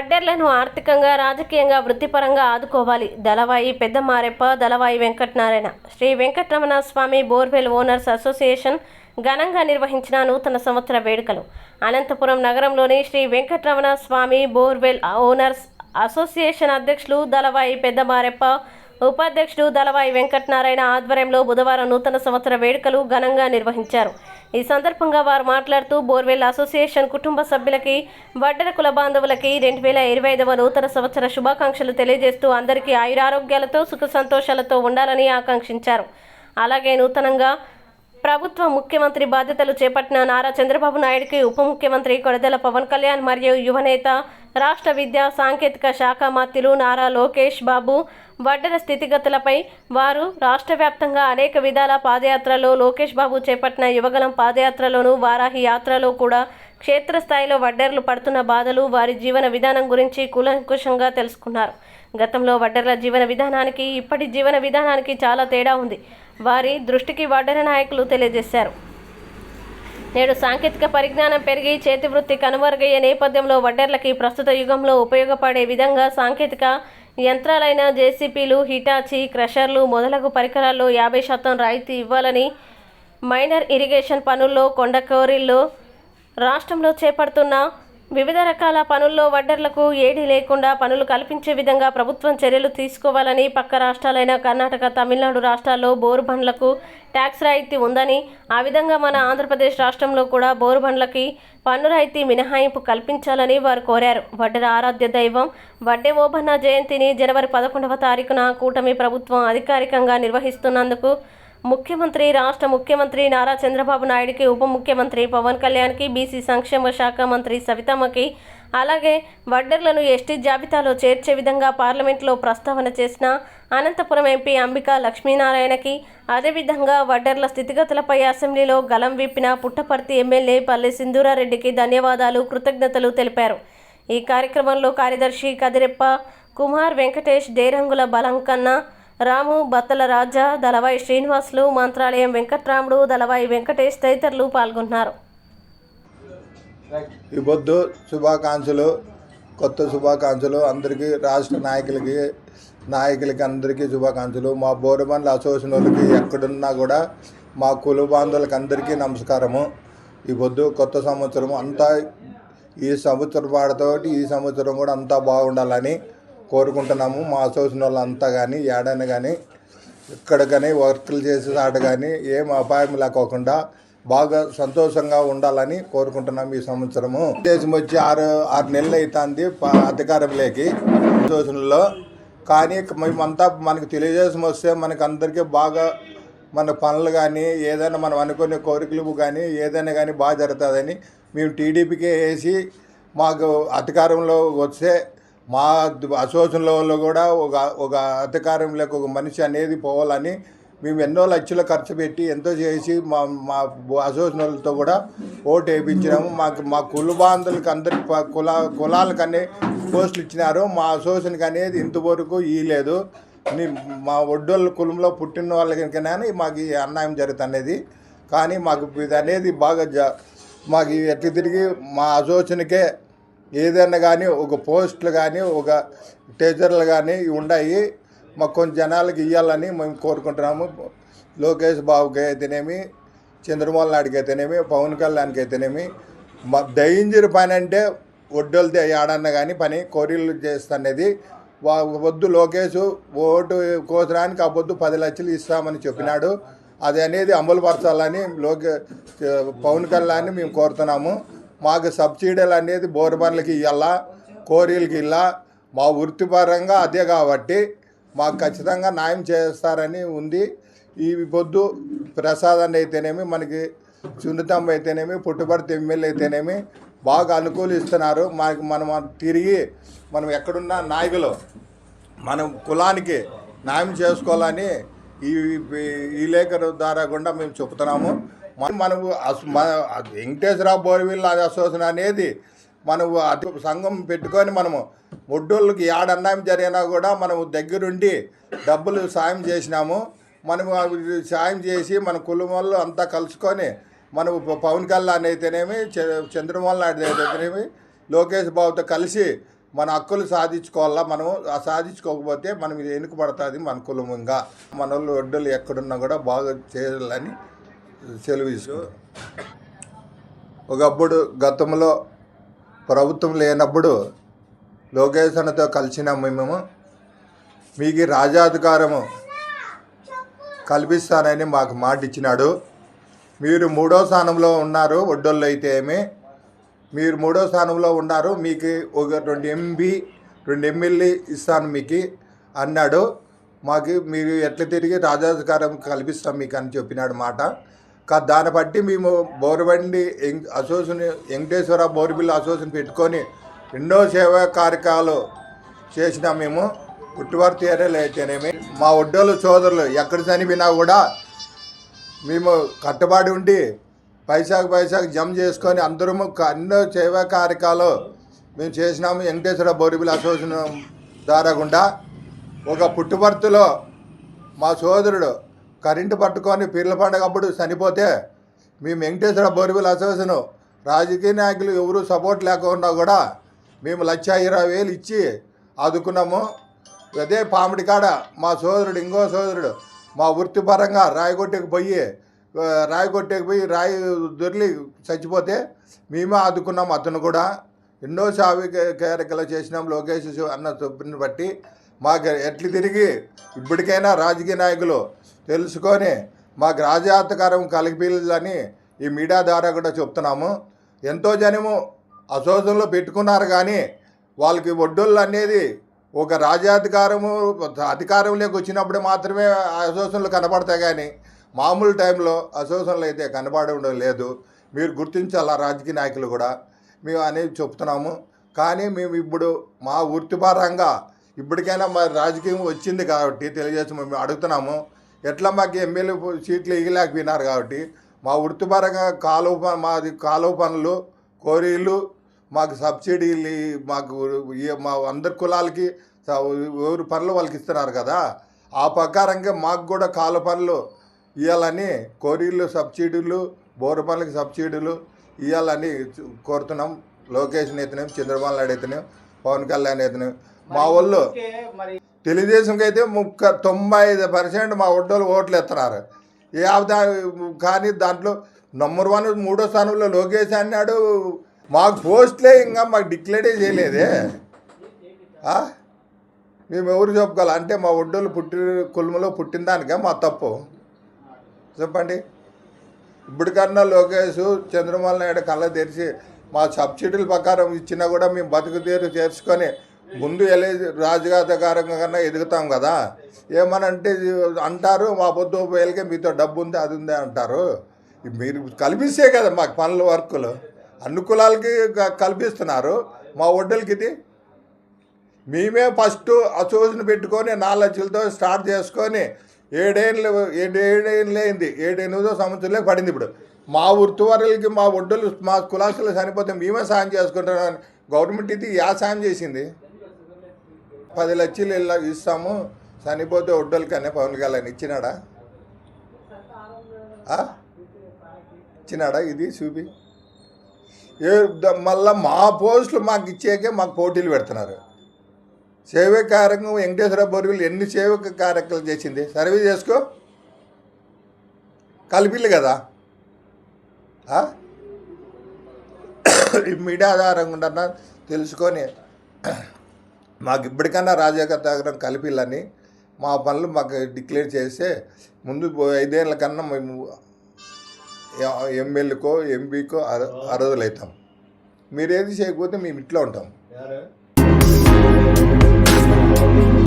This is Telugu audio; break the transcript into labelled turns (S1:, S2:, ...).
S1: వడ్డెర్లను ఆర్థికంగా రాజకీయంగా వృత్తిపరంగా ఆదుకోవాలి. Dalavai Pedda Mareppa Dalavai Venkatanarayana. Shri Venkataramana Swamy borewell owners association ఘనంగా నిర్వహించిన నూతన సంవత్సర వేడుకలు. అనంతపురం నగరంలోని Shri Venkataramana Swamy borewell owners association అధ్యక్షులు దళవాయి పెద్ద మారెప్ప ఉపాధ్యక్షుడు దళవాయి వెంకటనారాయణ ఆధ్వర్యంలో బుధవారం నూతన సంవత్సర వేడుకలు ఘనంగా నిర్వహించారు. ఈ సందర్భంగా వారు మాట్లాడుతూ బోర్వెల్ అసోసియేషన్ కుటుంబ సభ్యులకి వడ్డర కుల బాంధవులకి రెండు వేల ఇరవై ఐదవ నూతన సంవత్సర శుభాకాంక్షలు తెలియజేస్తూ అందరికీ ఆయురారోగ్యాలతో సుఖ సంతోషాలతో ఉండాలని ఆకాంక్షించారు. అలాగే నూతనంగా ప్రభుత్వ ముఖ్యమంత్రి బాధ్యతలు చేపట్టిన నారా చంద్రబాబు నాయుడుకి ఉప ముఖ్యమంత్రి కొడదల పవన్ కళ్యాణ్ మరియు యువనేత రాష్ట్ర విద్యా సాంకేతిక శాఖ మంత్రులు నారా లోకేష్ బాబు వడ్డర స్థితిగతులపై వారు రాష్ట్ర వ్యాప్తంగా అనేక విధాల పాదయాత్రలో లోకేష్ బాబు చేపట్టిన యువగలం పాదయాత్రలోను వారాహి యాత్రలో కూడా క్షేత్రస్థాయిలో వడ్డర్లు పడుతున్న బాధలు వారి జీవన విధానం గురించి కూలంకుషంగా తెలుసుకున్నారు. గతంలో వడ్డర్ల జీవన విధానానికి ఇప్పటి జీవన విధానానికి చాలా తేడా ఉంది. వారి దృష్టికి వడ్డర నాయకులు తెలియజేశారు. నేడు సాంకేతిక పరిజ్ఞానం పెరిగి చేతి వృత్తి కనుమరుగయ్యే నేపథ్యంలో వడ్డర్లకి ప్రస్తుత యుగంలో ఉపయోగపడే విధంగా సాంకేతిక యంత్రాలైన జేసీపీలు హిటాచి క్రషర్లు మొదలగు పరికరాల్లో యాభై శాతం రాయితీ ఇవ్వాలని మైనర్ ఇరిగేషన్ పనుల్లో కొండకోరిల్లో రాష్ట్రంలో చేపడుతున్న వివిధ రకాల పనుల్లో వడ్డర్లకు ఏడీ లేకుండా పనులు కల్పించే విధంగా ప్రభుత్వం చర్యలు తీసుకోవాలని పక్క రాష్ట్రాలైన కర్ణాటక తమిళనాడు రాష్ట్రాల్లో బోరు బండ్లకు ట్యాక్స్ రాయితీ ఉందని ఆ విధంగా మన ఆంధ్రప్రదేశ్ రాష్ట్రంలో కూడా బోరు బండ్లకి పన్ను రాయితీ మినహాయింపు కల్పించాలని వారు కోరారు. వడ్డెర ఆరాధ్య దైవం వడ్డే ఓబన్న జయంతిని జనవరి పదకొండవ తారీఖున కూటమి ప్రభుత్వం అధికారికంగా నిర్వహిస్తున్నందుకు ముఖ్యమంత్రి రాష్ట్ర ముఖ్యమంత్రి నారా చంద్రబాబు నాయుడికి ఉప ముఖ్యమంత్రి పవన్ కళ్యాణ్కి బీసీ సంక్షేమ శాఖ మంత్రి సవితమ్మకి అలాగే వడ్డర్లను ఎస్టీ జాబితాలో చేర్చే విధంగా పార్లమెంట్లో ప్రస్తావన చేసిన అనంతపురం ఎంపీ అంబికా లక్ష్మీనారాయణకి అదేవిధంగా వడ్డర్ల స్థితిగతులపై అసెంబ్లీలో గలం విప్పిన పుట్టపర్తి ఎమ్మెల్యే పల్లె సింధూరారెడ్డికి ధన్యవాదాలు కృతజ్ఞతలు తెలిపారు. ఈ కార్యక్రమంలో కార్యదర్శి కదిరెప్ప కుమార్ వెంకటేష్ డేరంగుల బలంకన్న రాము బత్తల రాజా దళవాయి శ్రీనివాసులు మంత్రాలయం వెంకట్రాముడు దళవాయి వెంకటేష్ తదితరులు పాల్గొన్నారు.
S2: ఈ బొద్దు శుభాకాంక్షలు కొత్త శుభాకాంక్షలు అందరికీ రాష్ట్ర నాయకులకి నాయకులకి అందరికీ శుభాకాంక్షలు. మా బోరబండ్ల అసోసియేషన్ వాళ్ళకి ఎక్కడున్నా కూడా మా కుల బాంధవులకి అందరికీ నమస్కారము. ఈ పొద్దు కొత్త సంవత్సరం అంతా ఈ సంవత్సరం పాడతోటి ఈ సంవత్సరం కూడా అంతా బాగుండాలని కోరుకుంటున్నాము. మా అసోసియేషన్ వాళ్ళు అంతా కానీ ఏడైనా కానీ ఇక్కడ కానీ వర్కులు చేసే ఆట కానీ ఏం అపాయం లేకోకుండా బాగా సంతోషంగా ఉండాలని కోరుకుంటున్నాం ఈ సంవత్సరము. దేశం వచ్చి ఆరు ఆరు నెలలు అవుతుంది అధికారంలోకి అసోసియేషన్లో కానీ మేమంతా మనకు తెలియజేసం వస్తే మనకు అందరికీ బాగా మన పనులు కానీ ఏదైనా మనం అనుకునే కోరికలు కానీ ఏదైనా కానీ బాగా జరుగుతుందని మేము టీడీపీకే వేసి మాకు అధికారంలో వస్తే మా అసోసియేషన్లో వాళ్ళు కూడా ఒక ఒక అధికారంలోకి ఒక మనిషి అనేది పోవాలని మేము ఎన్నో లక్షలు ఖర్చు పెట్టి ఎంతో చేసి మా మా అసోసియేషన్ వాళ్ళతో కూడా ఓటు వేయించినాము మాకు మా కుల బాంధులకి అందరి కుల కులాలకనే పోస్టులు ఇచ్చినారు. మా అసోసియేషన్కి అనేది ఇంతవరకు ఇవ్వలేదు మా ఒడ్డోళ్ళ కులంలో పుట్టిన వాళ్ళకైనా మాకు ఈ అన్యాయం జరుగుతున్నది. కానీ మాకు ఇది అనేది బాగా జ మాకు ఎట్లా తిరిగి మా అసోసియేషన్కే ఏదైనా కానీ ఒక పోస్టులు కానీ ఒక టీచర్లు కానీ ఉన్నాయి మాకు కొంచెం జనాలకి ఇవ్వాలని మేము కోరుకుంటున్నాము. లోకేష్ బాబుకి అయితేనేమి చంద్రమోహన్ నాయుడుకి అయితేనేమి పవన్ కళ్యాణ్కి అయితేనేమి మా డేంజర్ పని అంటే ఒడ్డోలతో ఆడన్న కానీ పని కోరీలు చేస్తనేది. వా వద్దు లోకేష్ ఓటు కోసరానికి ఆ పొద్దు పది లక్షలు ఇస్తామని చెప్పినాడు. అది అనేది అమలుపరచాలని లోకే పవన్ కళ్యాణ్ని మేము కోరుతున్నాము. మాకు సబ్సిడీలు అనేది బోర్బర్లకి ఇవ్వాలా కోరీలకి ఇవ్వాలా మా వృత్తిపరంగా అదే కాబట్టి మాకు ఖచ్చితంగా న్యాయం చేస్తారని ఉంది. ఈ పొద్దు ప్రసాదాన్ని అయితేనేమి మనకి సున్నితమ్మ అయితేనేమి పుట్టుబడి ఎమ్మెల్యే అయితేనేమి బాగా అనుకూలిస్తున్నారు. మనకి మనం తిరిగి మనం ఎక్కడున్న నాయకులు మనం కులానికి న్యాయం చేసుకోవాలని ఈ ఈ లేఖ ద్వారా కూడా మేము చెప్తున్నాము మనము మన వెంకటేశ్వరరావు బోర్వీల్ అసోసియేషన్ అనేది మనము సంఘం పెట్టుకొని మనము ఒడ్డోళ్ళకి ఏడన్నాయం జరిగినా కూడా మనము దగ్గరుండి డబ్బులు సాయం చేసినాము. మనము సాయం చేసి మన కులం వాళ్ళు అంతా కలుసుకొని మనము పవన్ కళ్యాణ్ అయితేనేమి చంద్రమోహన్ నాయుడు అయితేనేమి లోకేష్ బాబుతో కలిసి మన హక్కులు సాధించుకోవాలా? మనం సాధించుకోకపోతే మనం ఇది వెనుకబడుతుంది మన కులమంగా. మన వాళ్ళు ఒడ్డలు ఎక్కడున్నా కూడా బాగా చేయాలని సెలవు ఒకప్పుడు గతంలో ప్రభుత్వం లేనప్పుడు లోకేశనతో కలిసిన కలిసినాము మేము మీకు రాజాధికారము కల్పిస్తానని మాకు మాట ఇచ్చినాడు మీరు మూడో స్థానంలో ఉన్నారు ఒడ్డోళ్ళు అయితే ఏమి? మీరు మూడో స్థానంలో ఉన్నారు మీకు ఒక రెండు ఎంబీ రెండు ఎమ్మెల్యే ఇస్తాను మీకు అన్నాడు. మాకు మీరు ఎట్ల తిరిగి రాజాధికారం కల్పిస్తాం మీకు అని చెప్పినాడు మాట. కా- దాన్ని బట్టి మేము బోరుబండి అసోసియేషన్ వెంకటేశ్వర బోర్బిల్ అసోసియేషన్ పెట్టుకొని ఎన్నో సేవా కార్యక్రమాలు చేసినాం మేము. పుట్టువర్తి ఏరియాలో అయితేనేమి. మా ఒడ్డోలు సోదరులు ఎక్కడ చనిపోయినా కూడా మేము కట్టుబడి ఉండి పైసాకు పైసాకు జమ చేసుకొని అందరము క- ఎన్నో సేవా కార్యక్రమాలు మేము చేసినాము. వెంకటేశ్వర బోరిబిల్ అసోసియేషన్ ద్వారా గుండా ఒక పుట్టుబర్తులో మా సోదరుడు కరెంటు పట్టుకొని పీర్ల పండుగ అప్పుడు చనిపోతే మేము వెంకటేశ్వర బోరిబిల్ అసోసియేషన్ రాజకీయ నాయకులు ఎవరు సపోర్ట్ లేకుండా కూడా మేము లక్ష ఇరవై వేలు ఇచ్చి ఆదుకున్నాము. అదే పామిడి కాడ మా సోదరుడు ఇంకో సోదరుడు మా వృత్తిపరంగా రాయగొట్టుకు పోయి రాయి కొట్టేకపోయి పోయి రాయి దొరికి చచ్చిపోతే మేమే ఆదుకున్నాం అతను కూడా. ఎన్నో సావి కేరకలు చేసినాం లోకేష్ అన్న చొప్పుని బట్టి మాకు ఎట్లు తిరిగి ఇప్పటికైనా రాజకీయ నాయకులు తెలుసుకొని మాకు రాజాతకారం కలిపిల్లని ఈ మీడియా ద్వారా కూడా చెప్తున్నాము. ఎంతో జనము అసోసంలో పెట్టుకున్నారు కానీ వాళ్ళకి ఒడ్డోళ్ళు అనేది ఒక రాజ్యాధికారము అధికారంలోకి వచ్చినప్పుడు మాత్రమే ఆ కనపడతాయి కానీ మామూలు టైంలో అసోసియేషన్లు అయితే కనబడడం లేదు. మీరు గుర్తించాలా రాజకీయ నాయకులు కూడా? మేము అనేది చెప్తున్నాము. కానీ మేము ఇప్పుడు మా వృత్తిపరంగా ఇప్పటికైనా మా రాజకీయం వచ్చింది కాబట్టి తెలియజేసి మేము అడుగుతున్నాము. ఎట్లా మాకు ఎమ్మెల్యే సీట్లు ఇగలేకపోయినారు కాబట్టి మా వృత్తిపరంగా కాలువ ప- మాది కాలువ పనులు కోరీలు మాకు సబ్సిడీలు మాకు మా అందరి కులాలకి స- ఎవరి పనులు వాళ్ళకి ఇస్తున్నారు కదా? ఆ ప్రకారంగా మాకు కూడా కాలువ పనులు ఇవ్వాలని కోరీలు సబ్సిడీలు బోరు పనులకి సబ్సిడీలు ఇవ్వాలని కోరుతున్నాం. లోకేష్ అయితేనే చంద్రబాబు నాయుడు అయితేనే పవన్ కళ్యాణ్ అయితేనే. మా వాళ్ళు తెలుగుదేశంకి అయితే ముక్క తొంభై ఐదు పర్సెంట్ మా ఒడ్డోళ్ళు ఓట్లు ఎత్తున్నారు. కానీ దాంట్లో నంబర్ వన్ మూడో స్థానంలో లోకేష్ అన్నాడు మాకు పోస్ట్లే ఇంకా మాకు డిక్లేరే చేయలేదే? మేము ఎవరు చెప్పుకోవాలి? అంటే మా ఒడ్డోళ్ళు పుట్టి కులములో పుట్టిన దానికే మా తప్పు. చెప్పండి. ఇప్పటికన్నా లోకేష్ చంద్రబాబు నాయుడు కళ్ళ తెరిచి మా సబ్సిడీల ప్రకారం ఇచ్చినా కూడా మేము బతుకు తీరు చేర్చుకొని ముందు వెళ్ళే రాజగాధకారంగా కన్నా ఎదుగుతాం కదా. ఏమనంటే అంటారు మా పొద్దు వేలకే మీతో డబ్బు ఉంది అది ఉంది అంటారు. మీరు కల్పిస్తే కదా మాకు పనుల వర్కులు. అన్ని కులాలకి కల్పిస్తున్నారు. మా ఒడ్డలకి ఇది. మేమే ఫస్ట్ అసోసియేషన్ పెట్టుకొని నాలుగు లక్షలతో స్టార్ట్ చేసుకొని ఏడేళ్ళు ఏడు ఏడేళ్ళు అయింది. ఏడెనిమిదో సంవత్సరంలో పడింది ఇప్పుడు. మా వృత్తివారులకి మా ఒడ్డులు మా కులాసులు చనిపోతే మేమే సాయం చేసుకుంటున్నాం గవర్నమెంట్ ఇది యా సాయం చేసింది. పది లక్షలు ఇలా ఇస్తాము. చనిపోతే ఒడ్డలకనే పవన్ కళ్యాణ్ ఇచ్చినాడా? ఇచ్చినాడా ఇది చూపి? ఏ మళ్ళీ మళ్ళా మా పోస్టులు మాకు ఇచ్చాకే మాకు పోటీలు పెడుతున్నారు. సేవే కార్యక్రమం వెంకటేశ్వర బొరుగులు ఎన్ని సేవక కార్యక్రమాలు చేసింది? సర్వే చేసుకో. కలిపిల్లు కదా. మీడియా ఆధారంగా తెలుసుకొని. మాకు ఇప్పటికన్నా రాజకీయ కలిపిల్లని మా పనులు మాకు డిక్లేర్ చేస్తే ముందు ఐదేళ్ళ ఐదేళ్ళ కన్నా మేము ఎమ్మెల్యేకో ఎంపీకో అర అర్హులవుతాం మీరేది చేయకపోతే మేము ఇంట్లో ఉంటాం.
S3: Thank you.